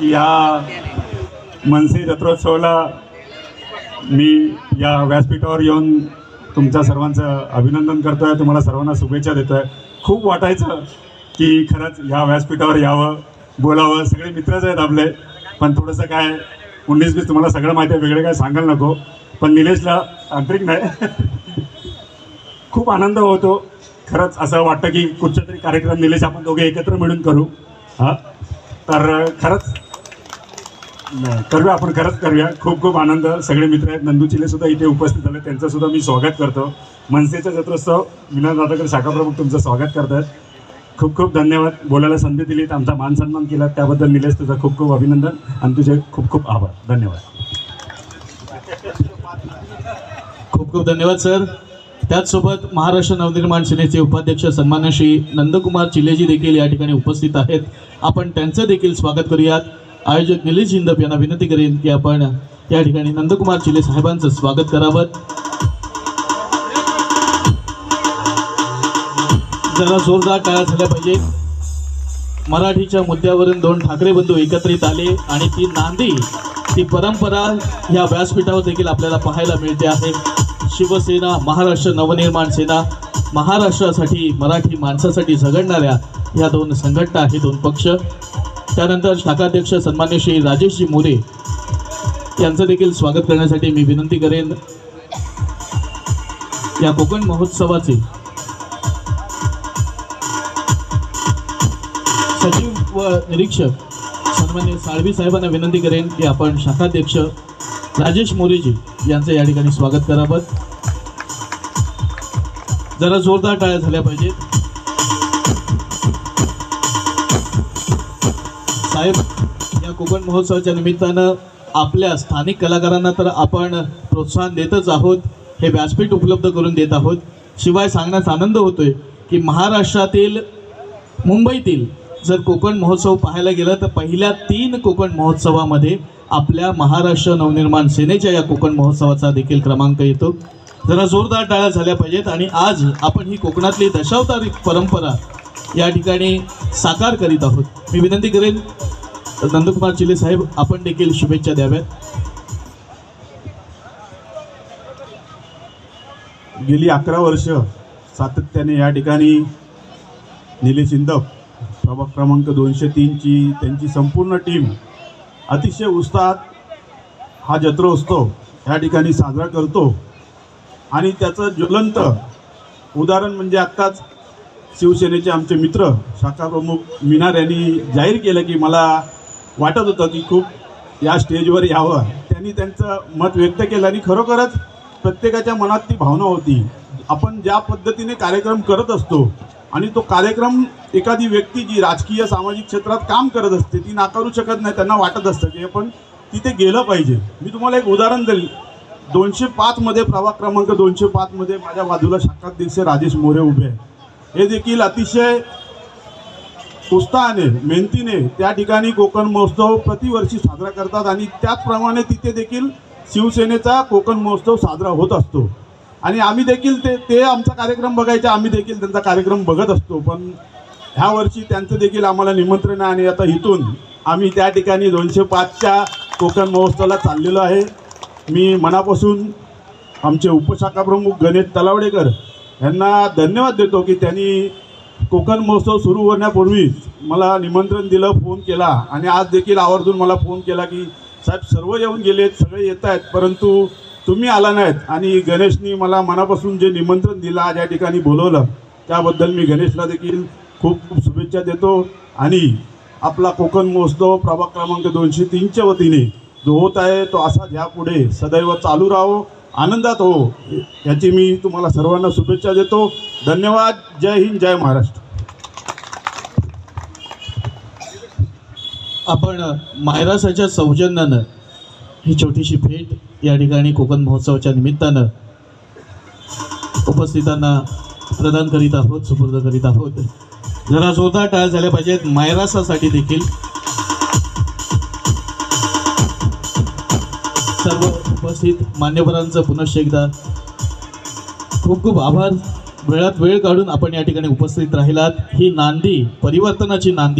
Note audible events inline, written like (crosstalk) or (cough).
की ह्या मनसे जत्रोत्सवाला मी या व्यासपीठावर येऊन तुमच्या सर्वांचं अभिनंदन करतो आहे तुम्हाला सर्वांना शुभेच्छा देतो आहे खूप वाटायचं की खरंच ह्या व्यासपीठावर यावं बोलावं. सगळे मित्रच आहेत आपले. पण थोडंसं काय उन्नीस बीस तुम्हाला सगळं माहिती आहे. वेगळे काय सांगायला नको. पण निलेशला आंतरिक नाही. (laughs) खूप आनंद होतो. खरंच असं वाटतं की कुठच्या तरी कार्यक्रम निलेश आपण दोघे एकत्र मिळून करू. हां? तर खरंच करूया आपण खरंच करूया. खूप खूप आनंद. सगळे मित्र आहेत. नंदू चिले सुद्धा इथे उपस्थित झाले. त्यांचं सुद्धा मी स्वागत करतो. मनसेचा जत्रोत्सव विनोद दादाकर शाखा प्रमुख तुमचं स्वागत करतात. खूप खूप धन्यवाद. बोलायला संधी दिलीत. आमचा मान सन्मान केला. त्याबद्दल निलेश तुझं खूप खूप अभिनंदन आणि तुझे खूप खूप आभार. धन्यवाद. खूप खूप धन्यवाद सर. त्याचसोबत महाराष्ट्र नवनिर्माण सेनेचे उपाध्यक्ष सन्मान्य श्री नंदकुमार चिलेजी देखील या ठिकाणी उपस्थित आहेत. आपण त्यांचं देखील स्वागत करूयात. आयोजक निलेश जिंदप यांना विनंती करेन की आपण या ठिकाणी नंदकुमार चिले साहेबांचं स्वागत करावं. जरा जोरदार टाळ्या झाल्या पाहिजे. मराठीच्या मुद्द्यावरून दोन ठाकरे बंधू एकत्रित आले आणि ती नांदी ती परंपरा या व्यासपीठावर देखील आपल्याला पाहायला मिळते आहे. शिवसेना महाराष्ट्र नवनिर्माण सेना महाराष्ट्रासाठी मराठी माणसासाठी झगडणाऱ्या ह्या दोन संघटना हे दोन पक्ष. त्यानंतर शाखाध्यक्ष सन्मान्य श्री राजेशजी मोरे यांचं देखील स्वागत करण्यासाठी मी विनंती करेन. या कोकण महोत्सवाचे सचिव व निरीक्षक सन्मान्य साळवी साहेबांना विनंती करेन की आपण शाखाध्यक्ष राजेश मोरेजी यांचं या ठिकाणी स्वागत करावं. जरा जोरदार टाळ्या झाल्या पाहिजेत. साहेब या कोकण महोत्सवाच्या निमित्तानं आपल्या स्थानिक कलाकारांना तर आपण प्रोत्साहन देतच आहोत हे व्यासपीठ उपलब्ध करून देत आहोत. शिवाय सांगण्यास आनंद होतोय की महाराष्ट्रातील मुंबईतील जर कोकण महोत्सव पाहायला गेलं तर पहिल्या तीन कोकण महोत्सवामध्ये आपल्या महाराष्ट्र नवनिर्माण सेनेच्या या कोकण महोत्सवाचा देखील क्रमांक येतो. जरा जोरदार टाळ्या झाल्या पाहिजेत आणि आज आपण ही कोकणातली दशावतारी परंपरा या ठिकाणी साकार करीत आहोत. मी विनंती करेन नंदकुमार चिले साहेब आपण देखील शुभेच्छा द्याव्यात. गेली अकरा वर्ष सातत्याने या ठिकाणी निलेश इंदप प्रभाग क्रमांक दोनशे तीनची त्यांची संपूर्ण टीम अतिशय उत्साहात हा जत्रोत्सव या ठिकाणी साजरा करतो. आणि त्याचं ज्वलंत उदाहरण म्हणजे आत्ताच शिवसेनेचे आमचे मित्र शाखा प्रमुख मिनार यांनी जाहीर केलं की मला वाटत होतं की खूप या स्टेजवर यावं. त्यांनी त्यांचं मत व्यक्त केलं आणि खरोखरच प्रत्येकाच्या मनात ती भावना होती. आपण ज्या पद्धतीने कार्यक्रम करत असतो आणि तो कार्यक्रम एखादी व्यक्ती जी राजकीय सामाजिक क्षेत्रात काम करत असते ती नाकारू शकत नाही त्यांना वाटत असतं की आपण तिथे गेलं पाहिजे. मी तुम्हाला एक उदाहरण देईल. दोनशे पाचमध्ये प्रभाग क्रमांक दोनशे पाचमध्ये माझ्या बाजूला शाखाध्यक्ष राजेश मोरे उभे आहे हे देखील अतिशय उत्साहाने मेहनतीने त्या ठिकाणी कोकण महोत्सव प्रतिवर्षी साजरा करतात आणि त्याचप्रमाणे तिथे देखील शिवसेनेचा कोकण महोत्सव साजरा होत असतो. आणि आम्ही देखील ते ते आमचा कार्यक्रम बघायचे आम्ही देखील त्यांचा कार्यक्रम बघत असतो. पण ह्या वर्षी त्यांचं देखील आम्हाला निमंत्रण आहे आणि आता इथून आम्ही त्या ठिकाणी दोनशे पाचच्या कोकण महोत्सवाला चाललेलो आहे. मी मनापासून आमचे उपशाखा प्रमुख गणेश तलावडेकर यांना धन्यवाद देतो की त्यांनी कोकण महोत्सव सुरू होण्यापूर्वीच मला निमंत्रण दिलं फोन केला आणि आज देखील आवर्जून मला फोन केला की साहेब सर्व येऊन गेलेत सगळे येत आहेत परंतु तुम्ही आला नाहीत आणि गणेशनी मला मनापासून जे निमंत्रण दिलं आज या ठिकाणी बोलवलं त्याबद्दल मी गणेशला देखील खूप खूप शुभेच्छा देतो आणि आपला कोकण महोत्सव प्रभाग क्रमांक दोनशे तीनच्या वतीने जो होत आहे तो असा ह्यापुढे सदैव चालू राहो. आनंदात हो. याची मी तुम्हाला सर्वांना शुभेच्छा देतो. धन्यवाद. जय हिंद जय महाराष्ट्र. आपण मायरासाच्या सौजन्यानं ही छोटीशी भेट या ठिकाणी कोकण महोत्सवाच्या निमित्तानं उपस्थितांना प्रदान करीत आहोत सुपूर्द करीत आहोत. जरा जोरदार टाळ झाल्या पाहिजेत. मायरासासाठी देखील सर्व उपस्थित मान्यवरांचं पुनश्च एकदा खूप खूप आभार. वेळात वेळ काढून आपण या ठिकाणी उपस्थित राहिलात. ही नांदी परिवर्तनाची नांदी